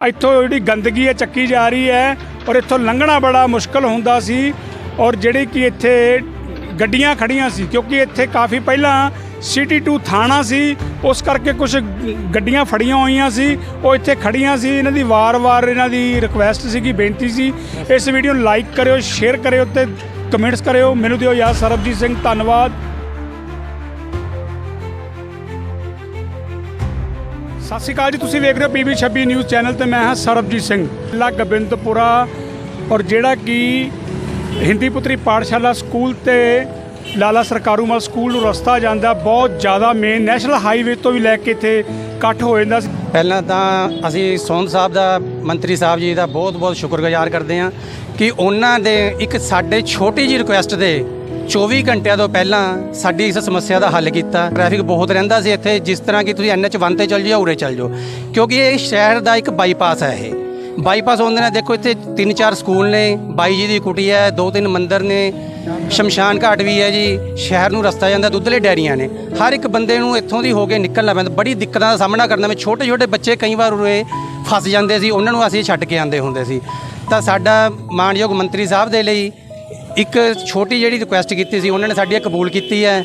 ਇੱਥੋਂ ਜਿਹੜੀ ਗੰਦਗੀ ਹੈ, ਚੱਕੀ ਜਾ ਰਹੀ ਹੈ ਔਰ ਇੱਥੋਂ ਲੰਘਣਾ ਬੜਾ ਮੁਸ਼ਕਲ ਹੁੰਦਾ ਸੀ ਔਰ ਜਿਹੜੀ ਕਿ ਇੱਥੇ ਗੱਡੀਆਂ ਖੜੀਆਂ ਸੀ, ਕਿਉਂਕਿ ਇੱਥੇ ਕਾਫੀ ਪਹਿਲਾਂ ਸਿਟੀ ਟੂ ਥਾਣਾ ਸੀ, ਉਸ ਕਰਕੇ ਕੁਝ ਗੱਡੀਆਂ ਫੜੀਆਂ ਹੋਈਆਂ ਸੀ, ਉਹ ਇੱਥੇ ਖੜੀਆਂ ਸੀ, ਇਹਨਾਂ ਦੀ ਵਾਰ-ਵਾਰ ਇਹਨਾਂ ਦੀ ਰਿਕੁਐਸਟ ਸੀਗੀ, ਬੇਨਤੀ ਸੀ। ਇਸ ਵੀਡੀਓ ਨੂੰ ਲਾਈਕ ਕਰਿਓ ਸ਼ੇਅਰ ਕਰਿਓ ਤੇ ਕਮੈਂਟਸ ਕਰਿਓ। ਮੈਨੂੰ ਦਿਓ ਯਾਰ ਸਰਬਜੀਤ ਸਿੰਘ, ਧੰਨਵਾਦ। ਸਤਿ ਸ਼੍ਰੀ ਅਕਾਲ ਜੀ, ਤੁਸੀਂ ਵੇਖ ਰਹੇ ਹੋ ਪੀਬੀ 26 ਨਿਊਜ਼ ਚੈਨਲ ਤੇ ਮੈਂ ਹਾਂ ਸਰਬਜੀਤ ਸਿੰਘ। ਲਾ ਗੋਬਿੰਦਪੁਰਾ ਔਰ ਜਿਹੜਾ ਕਿ ਹਿੰਦੀ ਪੁੱਤਰੀ ਪਾਠਸ਼ਾਲਾ ਸਕੂਲ ਤੇ ਲਾਲਾ ਸਰਕਾਰੂ ਮਲ ਸਕੂਲ ਨੂੰ ਰਸਤਾ ਜਾਂਦਾ, ਬਹੁਤ ਜ਼ਿਆਦਾ ਮੇਨ ਨੈਸ਼ਨਲ ਹਾਈਵੇ ਤੋਂ ਵੀ ਲੈ ਕੇ ਇੱਥੇ ਇਕੱਠ ਹੋ ਜਾਂਦਾ ਸੀ। ਪਹਿਲਾਂ ਤਾਂ ਅਸੀਂ ਸੋਹਣ ਸਾਹਿਬ ਦਾ, ਮੰਤਰੀ ਸਾਹਿਬ ਜੀ ਦਾ ਬਹੁਤ-ਬਹੁਤ ਸ਼ੁਕਰਗੁਜ਼ਾਰ ਕਰਦੇ ਹਾਂ ਕਿ ਉਹਨਾਂ ਦੇ ਇੱਕ ਸਾਡੇ ਛੋਟੀ ਜਿਹੀ ਰਿਕੁਐਸਟ ਦੇ 24 ਘੰਟਿਆਂ ਤੋਂ ਪਹਿਲਾਂ ਸਾਡੀ ਇਸ ਸਮੱਸਿਆ ਦਾ ਹੱਲ ਕੀਤਾ। ਟ੍ਰੈਫਿਕ ਬਹੁਤ ਰਹਿੰਦਾ ਸੀ ਇੱਥੇ, ਜਿਸ ਤਰ੍ਹਾਂ ਕਿ ਤੁਸੀਂ ਐਨਐਚ 1 ਤੇ ਚੱਲ ਜਾਓ, ਉਰੇ ਚੱਲ ਜਾਓ। ਕਿਉਂਕਿ ਇਹ ਸ਼ਹਿਰ ਦਾ ਇੱਕ ਬਾਈਪਾਸ ਹੈ ਇਹ। ਬਾਈਪਾਸ ਹੁੰਦੇ ਨੇ, ਦੇਖੋ ਇੱਥੇ ਤਿੰਨ ਚਾਰ ਸਕੂਲ ਨੇ, ਬਾਈ ਜੀ ਦੀ ਕੁਟੀ ਹੈ ਦੋ ਤਿੰਨ ਮੰਦਿਰ ਨੇ, ਸ਼ਮਸ਼ਾਨ ਘਾਟ ਵੀ ਹੈ ਜੀ, ਸ਼ਹਿਰ ਨੂੰ ਰਸਤਾ ਜਾਂਦਾ ਦੁੱਧਲੇ ਡੈਰੀਆਂ ਨੇ। ਹਰ ਇੱਕ ਬੰਦੇ ਨੂੰ ਇੱਥੋਂ ਦੀ ਹੋ ਕੇ ਨਿਕਲਣਾ ਪੈਂਦਾ, ਬੜੀ ਦਿੱਕਤਾਂ ਦਾ ਸਾਹਮਣਾ ਕਰਨਾ ਮੈਂ ਛੋਟੇ ਛੋਟੇ ਬੱਚੇ ਕਈ ਵਾਰ ਉਰੇ ਫਸ ਜਾਂਦੇ ਸੀ, ਉਹਨਾਂ ਨੂੰ ਅਸੀਂ ਛੱਡ ਕੇ ਆਂਦੇ ਹੁੰਦੇ ਸੀ। ਤਾਂ ਸਾਡਾ ਮਾਨਯੋਗ ਮੰਤਰੀ ਸਾਹਿਬ ਦੇ ਲਈ ਇੱਕ ਛੋਟੀ ਜਿਹੜੀ ਰਿਕੁਐਸਟ ਕੀਤੀ ਸੀ ਉਹਨਾਂ ਨੇ ਸਾਡੀ ਇਹ ਕਬੂਲ ਕੀਤੀ ਹੈ।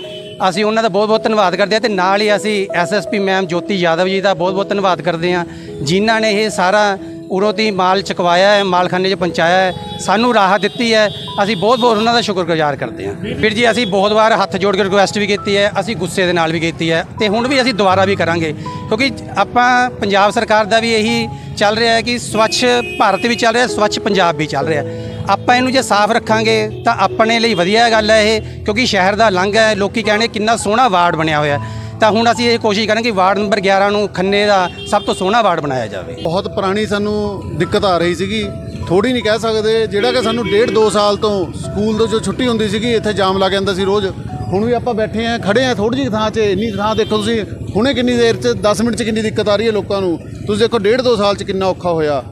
ਅਸੀਂ ਉਹਨਾਂ ਦਾ ਬਹੁਤ ਬਹੁਤ ਧੰਨਵਾਦ ਕਰਦੇ ਹਾਂ ਤੇ ਨਾਲ ਹੀ ਅਸੀਂ ਐਸਐਸਪੀ ਮੈਮ ਜੋਤੀ ਯਾਦਵ ਜੀ ਦਾ ਬਹੁਤ ਬਹੁਤ ਧੰਨਵਾਦ ਕਰਦੇ ਹਾਂ ਜਿਨ੍ਹਾਂ ਨੇ ਇਹ ਸਾਰਾ ਉਰੋਂ ਦੀ ਮਾਲ ਚੁਕਵਾਇਆ ਹੈ ਮਾਲਖਾਨੇ 'ਚ ਪਹੁੰਚਾਇਆ ਹੈ ਸਾਨੂੰ ਰਾਹਤ ਦਿੱਤੀ ਹੈ। ਅਸੀਂ ਬਹੁਤ ਬਹੁਤ ਉਹਨਾਂ ਦਾ ਸ਼ੁਕਰਗੁਜ਼ਾਰ ਕਰਦੇ ਹਾਂ। ਵੀਰ ਜੀ ਅਸੀਂ ਬਹੁਤ ਵਾਰ ਹੱਥ ਜੋੜ ਕੇ ਰਿਕੁਐਸਟ ਵੀ ਕੀਤੀ ਹੈ ਅਸੀਂ ਗੁੱਸੇ ਦੇ ਨਾਲ ਵੀ ਕੀਤੀ ਹੈ ਤੇ ਹੁਣ ਵੀ ਅਸੀਂ ਦੁਬਾਰਾ ਵੀ ਕਰਾਂਗੇ। ਕਿਉਂਕਿ ਆਪਾਂ ਪੰਜਾਬ ਸਰਕਾਰ ਦਾ ਵੀ ਇਹੀ ਚੱਲ ਰਿਹਾ ਹੈ ਕਿ ਸਵੱਛ ਭਾਰਤ ਵੀ ਚੱਲ ਰਿਹਾ ਸਵੱਛ ਪੰਜਾਬ ਵੀ ਚੱਲ ਰਿਹਾ। ਆਪਾਂ ਇਹਨੂੰ ਜੇ ਸਾਫ਼ ਰੱਖਾਂਗੇ ਤਾਂ ਆਪਣੇ ਲਈ ਵਧੀਆ ਗੱਲ ਹੈ ਇਹ, ਕਿਉਂਕਿ ਸ਼ਹਿਰ ਦਾ ਲੰਘ ਹੈ, ਲੋਕੀ ਕਹਿੰਦੇ ਕਿੰਨਾ ਸੋਹਣਾ ਵਾਰਡ ਬਣਿਆ ਹੋਇਆ ਹੈ। ਤਾਂ ਹੁਣ ਅਸੀਂ ਇਹ ਕੋਸ਼ਿਸ਼ ਕਰਾਂਗੇ ਵਾਰਡ ਨੰਬਰ 11 ਨੂੰ ਖੰਨੇ ਦਾ ਸਭ ਤੋਂ ਸੋਹਣਾ ਵਾਰਡ ਬਣਾਇਆ ਜਾਵੇ। ਬਹੁਤ ਪੁਰਾਣੀ ਸਾਨੂੰ ਦਿੱਕਤ ਆ ਰਹੀ ਸੀਗੀ। ਥੋੜੀ ਨਹੀਂ ਕਹਿ ਸਕਦੇ, ਜਿਹੜਾ ਕਿ ਸਾਨੂੰ ਡੇਢ ਦੋ ਸਾਲ ਤੋਂ ਸਕੂਲ ਤੋਂ ਜੋ ਛੁੱਟੀ ਹੁੰਦੀ ਸੀਗੀ, ਇੱਥੇ ਜਾਮ ਲੱਗ ਜਾਂਦਾ ਸੀ ਰੋਜ਼। ਹੁਣ ਵੀ ਆਪਾਂ ਬੈਠੇ ਆਂ ਖੜੇ ਆਂ ਥੋੜੀ ਜਿਹੀ ਥਾਂ 'ਚ ਇੰਨੀ ਥਾਂ ਦੇਖੋ ਤੁਸੀਂ, ਹੁਣੇ ਕਿੰਨੀ ਦੇਰ 'ਚ 10 ਮਿੰਟ 'ਚ ਕਿੰਨੀ ਦਿੱਕਤ ਆ ਰਹੀ ਹੈ ਲੋਕਾਂ ਨੂੰ। ਤੁਸੀਂ ਦੇਖੋ, ਡੇਢ ਦੋ ਸਾਲ 'ਚ ਕਿੰਨਾ ਔਖਾ ਹੋਇਆ।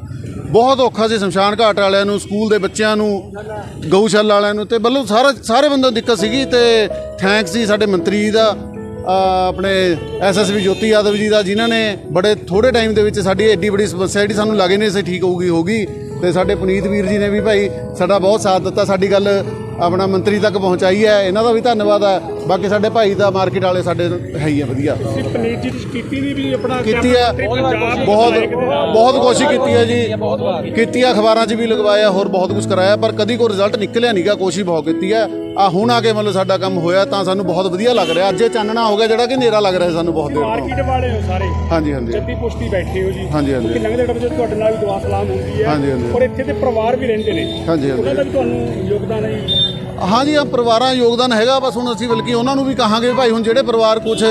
ਬਹੁਤ ਔਖਾ ਸੀ ਸ਼ਮਸ਼ਾਨ ਘਾਟ ਵਾਲਿਆਂ ਨੂੰ ਸਕੂਲ ਦੇ ਬੱਚਿਆਂ ਨੂੰ ਗਊਸ਼ਾਲਾ ਵਾਲਿਆਂ ਨੂੰ ਤੇ ਬੱਲੂ ਸਾਰਾ ਸਾਰੇ ਬੰਦਿਆਂ ਨੂੰ ਦਿੱਕਤ ਸੀਗੀ ਤੇ ਥੈਂਕਸ ਜੀ ਸਾਡੇ ਮੰਤਰੀ ਜੀ ਦਾ ਅ, ਆਪਣੇ ਐਸਐਸਬੀ ਜੋਤੀ ਯਾਦਵ ਜੀ ਦਾ ਜਿਨ੍ਹਾਂ ਨੇ ਬੜੇ ਥੋੜੇ ਟਾਈਮ ਦੇ ਵਿੱਚ ਸਾਡੀ ਐਡੀ ਬੜੀ ਸਮੱਸਿਆ ਜਿਹੜੀ ਸਾਨੂੰ ਲੱਗੇ ਨਹੀਂ ਸੀ ਠੀਕ ਹੋਊਗੀ ਹੋਗੀ ਤੇ ਸਾਡੇ ਪੁਨੀਤ ਵੀਰ ਜੀ ਨੇ ਵੀ ਭਾਈ ਸਾਡਾ ਬਹੁਤ ਸਾਥ ਦਿੱਤਾ ਸਾਡੀ ਗੱਲ ਆਪਣਾ ਮੰਤਰੀ ਤੱਕ ਪਹੁੰਚਾਈ ਹੈ ਇਹਨਾਂ ਦਾ ਵੀ ਧੰਨਵਾਦ ਹੈ। ਬਾਕੀ ਸਾਡੇ ਭਾਈ ਦਾ ਮਾਰਕੀਟ ਵਾਲੇ ਸਾਡੇ ਹੈ ਹੀ ਆ ਵਧੀਆ। ਤੁਸੀਂ ਪਨੀਰ ਜੀ ਦੀ ਕੀਤੀ ਨਹੀਂ ਵੀ ਆਪਣਾ ਕੀਤੀ ਹੈ। ਬਹੁਤ ਬਹੁਤ ਕੋਸ਼ਿਸ਼ ਕੀਤੀ ਹੈ ਜੀ। ਕੀਤੀ ਹੈ ਅਖਬਾਰਾਂ 'ਚ ਵੀ ਲਗਵਾਇਆ ਹੋਰ ਬਹੁਤ ਕੁਝ ਕਰਾਇਆ ਪਰ ਕਦੀ ਕੋਈ ਰਿਜ਼ਲਟ ਨਿਕਲਿਆ ਨਹੀਂਗਾ ਕੋਸ਼ਿਸ਼ ਬਹੁਤ ਕੀਤੀ ਹੈ। ਆ ਹੁਣ ਆ ਕੇ ਮਤਲਬ ਸਾਡਾ ਕੰਮ ਹੋਇਆ ਤਾਂ ਸਾਨੂੰ ਬਹੁਤ ਵਧੀਆ ਲੱਗ ਰਿਹਾ। ਅੱਜ ਇਹ ਚਾਨਣਾ ਹੋ ਗਿਆ ਜਿਹੜਾ ਕਿ ਹਨੇਰਾ ਲੱਗ ਰਿਹਾ ਸਾਨੂੰ ਬਹੁਤ ਦੇਰ ਤੋਂ। ਮਾਰਕੀਟ ਵਾਲੇ ਹੋ ਸਾਰੇ। ਹਾਂਜੀ ਹਾਂਜੀ। ਜੱਦੀ ਪੁਸ਼ਤੀ ਬੈਠੇ ਹੋ ਜੀ। ਹਾਂਜੀ, ਹਾਂਜੀ। ਕਿਉਂਕਿ ਲੰਘਦੇ ਟੱਪਦੇ ਤੁਹਾਡੇ ਨਾਲ ਵੀ ਦੁਆ ਸਲਾਮ ਹੁੰਦੀ ਹੈ। ਹਾਂਜੀ, ਹਾਂਜੀ। ਔਰ ਇੱਥੇ ਦੇ ਪਰਿਵਾਰ ਵੀ ਰਹਿੰਦੇ ਨੇ। ਹਾਂਜੀ, ਹਾਂਜੀ। ਉਹਨਾਂ ਦਾ ਵੀ ਤੁਹਾਨੂੰ ਯੋਗਦਾਨ ਹੈ ਜੀ। ਹਾਂਜੀ ਆ ਪਰਿਵਾਰਾਂ ਯੋਗਦਾਨ ਹੈਗਾ, ਬਸ ਹੁਣ ਅਸੀਂ ਬਲਕਿ ਉਹਨਾਂ ਨੂੰ ਵੀ ਕਹਾਂਗੇ ਭਾਈ ਹੁਣ ਜਿਹੜੇ ਪਰਿਵਾਰ ਕੁਝ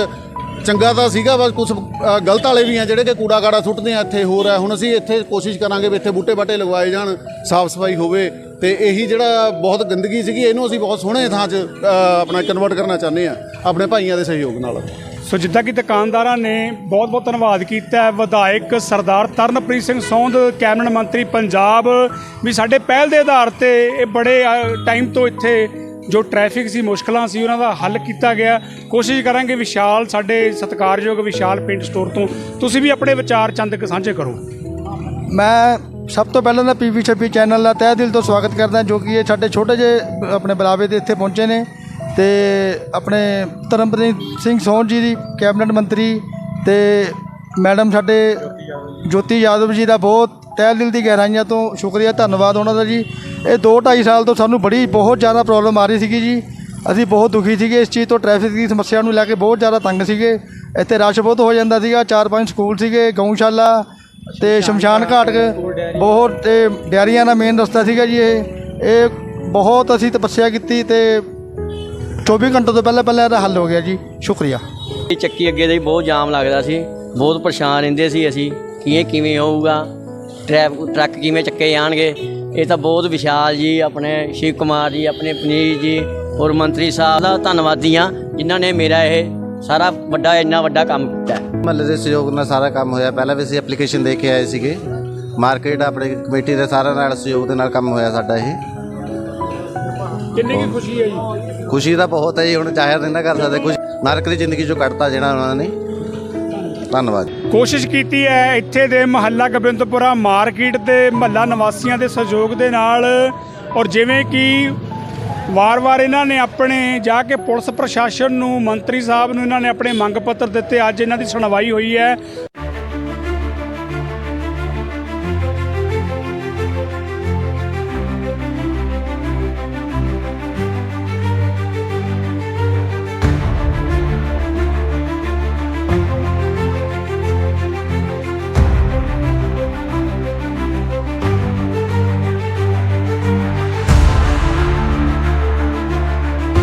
ਚੰਗਾ ਤਾਂ ਸੀਗਾ, ਬਸ ਕੁਝ ਗਲਤ ਵਾਲੇ ਵੀ ਆ, ਜਿਹੜੇ ਕਿ ਕੂੜਾ ਕਾੜਾ ਸੁੱਟਦੇ ਆ, ਇੱਥੇ ਹੋਰ ਹੈ ਹੁਣ ਅਸੀਂ ਇੱਥੇ ਕੋਸ਼ਿਸ਼ ਕਰਾਂਗੇ ਵੀ ਇੱਥੇ ਬੂਟੇ ਬਾਟੇ ਲਗਵਾਏ ਜਾਣ, ਸਾਫ਼ ਸਫ਼ਾਈ ਹੋਵੇ, ਤੇ ਇਹੀ ਜਿਹੜਾ ਬਹੁਤ ਗੰਦਗੀ ਸੀਗੀ, ਇਹਨੂੰ ਅਸੀਂ ਬਹੁਤ ਸੋਹਣੇ ਥਾਂ 'ਚ ਆਪਣਾ ਕਨਵਰਟ ਕਰਨਾ ਚਾਹੁੰਦੇ ਆ, ਆਪਣੇ ਭਾਈਆਂ ਦੇ ਸਹਿਯੋਗ ਨਾਲ। ਸੋ ਜਿੱਦਾਂ ਕਿ ਦੁਕਾਨਦਾਰਾਂ ਨੇ ਬਹੁਤ ਬਹੁਤ ਧੰਨਵਾਦ ਕੀਤਾ ਹੈ। ਵਿਧਾਇਕ ਸਰਦਾਰ ਤਰਨਪ੍ਰੀਤ ਸਿੰਘ ਸੌਂਧ ਕੈਬਨਿਟ ਮੰਤਰੀ ਪੰਜਾਬ ਵੀ ਸਾਡੇ ਪਹਿਲ ਦੇ ਆਧਾਰ ਤੇ ਇਹ ਬੜੇ ਟਾਈਮ ਤੋਂ ਇੱਥੇ ਜੋ ਟ੍ਰੈਫਿਕ ਸੀ, ਮੁਸ਼ਕਲਾਂ ਸੀ, ਉਹਨਾਂ ਦਾ ਹੱਲ ਕੀਤਾ ਗਿਆ। ਕੋਸ਼ਿਸ਼ ਕਰਾਂਗੇ ਵਿਸ਼ਾਲ ਸਾਡੇ ਸਤਿਕਾਰਯੋਗ ਵਿਸ਼ਾਲ ਪਿੰਡ ਸਟੋਰ ਤੋਂ। ਤੁਸੀਂ ਵੀ ਆਪਣੇ ਵਿਚਾਰ ਚੰਦ ਕੁ ਸਾਂਝੇ ਕਰੋ। ਮੈਂ ਸਭ ਤੋਂ ਪਹਿਲਾਂ ਤਾਂ ਪੀਵੀ 26 ਚੈਨਲ ਦਾ ਤਹਿ ਦਿਲ ਤੋਂ ਸਵਾਗਤ ਕਰਦਾ ਜੋ ਕਿ ਇਹ ਸਾਡੇ ਛੋਟੇ ਜਿਹੇ ਆਪਣੇ ਬੁਲਾਵੇ ਤੇ ਇੱਥੇ ਪਹੁੰਚੇ ਨੇ। ਤੇ ਆਪਣੇ ਧਰਮਪ੍ਰੀਤ ਸਿੰਘ ਸੋਹਣ ਜੀ ਦੀ ਕੈਬਨਿਟ ਮੰਤਰੀ ਤੇ ਮੈਡਮ ਸਾਡੇ ਜੋਤੀ ਯਾਦਵ ਜੀ ਦਾ ਬਹੁਤ ਤਹਿ ਦਿਲ ਦੀ ਗਹਿਰਾਈਆਂ ਤੋਂ ਸ਼ੁਕਰੀਆ, ਧੰਨਵਾਦ ਉਹਨਾਂ ਦਾ ਜੀ। ਇਹ 2 2.5 ਸਾਲ ਤੋਂ ਸਾਨੂੰ ਬੜੀ, ਬਹੁਤ ਜ਼ਿਆਦਾ ਪ੍ਰੋਬਲਮ ਆ ਰਹੀ ਸੀਗੀ ਜੀ। ਅਸੀਂ ਬਹੁਤ ਦੁਖੀ ਸੀਗੇ ਇਸ ਚੀਜ਼ ਤੋਂ ਟ੍ਰੈਫਿਕ ਦੀ ਸਮੱਸਿਆ ਨੂੰ ਲੈ ਕੇ ਬਹੁਤ ਜ਼ਿਆਦਾ ਤੰਗ ਸੀਗੇ। ਇੱਥੇ ਰਸ਼ ਬਹੁਤ ਹੋ ਜਾਂਦਾ ਸੀਗਾ, ਚਾਰ ਪੰਜ ਸਕੂਲ ਸੀਗੇ, ਗਊਸ਼ਾਲਾ ਤੇ ਸ਼ਮਸ਼ਾਨ ਘਾਟ ਬਹੁਤ ਤੇ ਡੈਰੀਆਂ ਦਾ ਮੇਨ ਰਸਤਾ ਸੀਗਾ ਜੀ ਇਹ। ਇਹ ਬਹੁਤ ਅਸੀਂ ਤਪੱਸਿਆ ਕੀਤੀ ਤੇ 24 ਘੰਟੇ ਤੋਂ ਪਹਿਲਾਂ ਪਹਿਲਾਂ ਇਹਦਾ ਹੱਲ ਹੋ ਗਿਆ ਜੀ ਸ਼ੁਕਰੀਆ। ਇਹ ਚੱਕੀ ਅੱਗੇ ਦਾ ਹੀ ਬਹੁਤ ਜਾਮ ਲੱਗਦਾ ਸੀ ਬਹੁਤ ਪਰੇਸ਼ਾਨ ਰਹਿੰਦੇ ਸੀ ਅਸੀਂ ਕਿਵੇਂ ਕਿਵੇਂ ਹੋਊਗਾ ਟਰੈਫ ਟਰੱਕ ਕਿਵੇਂ ਚੱਕੇ ਜਾਣਗੇ। ਇਹ ਤਾਂ ਬਹੁਤ ਵਿਸ਼ਾਲ ਜੀ ਆਪਣੇ ਸ਼ਿਵ ਕੁਮਾਰ ਜੀ ਆਪਣੇ ਪਨੀਰ ਜੀ ਹੋਰ ਮੰਤਰੀ ਸਾਹਿਬ ਦਾ ਧੰਨਵਾਦੀ ਹਾਂ ਜਿਨ੍ਹਾਂ ਨੇ ਮੇਰਾ ਇਹ ਸਾਰਾ ਵੱਡਾ ਇੰਨਾ ਵੱਡਾ ਕੰਮ ਕੀਤਾ। ਮਹੱਲੇ ਦੇ ਸਹਿਯੋਗ ਨਾਲ ਸਾਰਾ ਕੰਮ ਹੋਇਆ। ਪਹਿਲਾਂ ਵੀ ਅਸੀਂ ਐਪਲੀਕੇਸ਼ਨ ਦੇ ਕੇ ਆਏ ਸੀਗੇ। ਮਾਰਕੀਟ ਆਪਣੇ ਕਮੇਟੀ ਦੇ ਸਾਰਿਆਂ ਨਾਲ ਸਹਿਯੋਗ ਦੇ ਨਾਲ ਕੰਮ ਹੋਇਆ ਸਾਡਾ ਇਹ। ਕਿੰਨੀ ਕੀ ਖੁਸ਼ੀ ਹੈ ਜੀ? ਖੁਸ਼ੀ ਤਾਂ ਬਹੁਤ ਹੈ ਜੀ ਹੁਣ ਜ਼ਾਹਿਰ ਨਹੀਂ ਨਾ ਕਰ ਸਕਦੇ ਕੁਝ ਨਰਕ ਦੀ ਜ਼ਿੰਦਗੀ ਚੋਂ ਕੱਢਤਾ ਜਿਹੜਾ ਉਹਨਾਂ ਨੇ। ਧੰਨਵਾਦ। ਕੋਸ਼ਿਸ਼ ਕੀਤੀ ਹੈ ਇੱਥੇ ਦੇ ਮਹੱਲਾ ਗੋਬਿੰਦਪੁਰਾ ਮਾਰਕੀਟ ਦੇ ਮਹੱਲਾ ਨਿਵਾਸੀਆਂ ਦੇ ਸਹਿਯੋਗ ਦੇ ਨਾਲ। ਔਰ ਜਿਵੇਂ ਕਿ ਵਾਰ-ਵਾਰ ਇਹਨਾਂ ਨੇ ਆਪਣੇ ਜਾ ਕੇ ਪੁਲਿਸ ਪ੍ਰਸ਼ਾਸਨ ਨੂੰ ਮੰਤਰੀ ਸਾਹਿਬ ਨੂੰ ਇਹਨਾਂ ਨੇ ਆਪਣੇ ਮੰਗ ਪੱਤਰ ਦਿੱਤੇ। ਅੱਜ ਇਹਨਾਂ ਦੀ ਸੁਣਵਾਈ ਹੋਈ ਹੈ।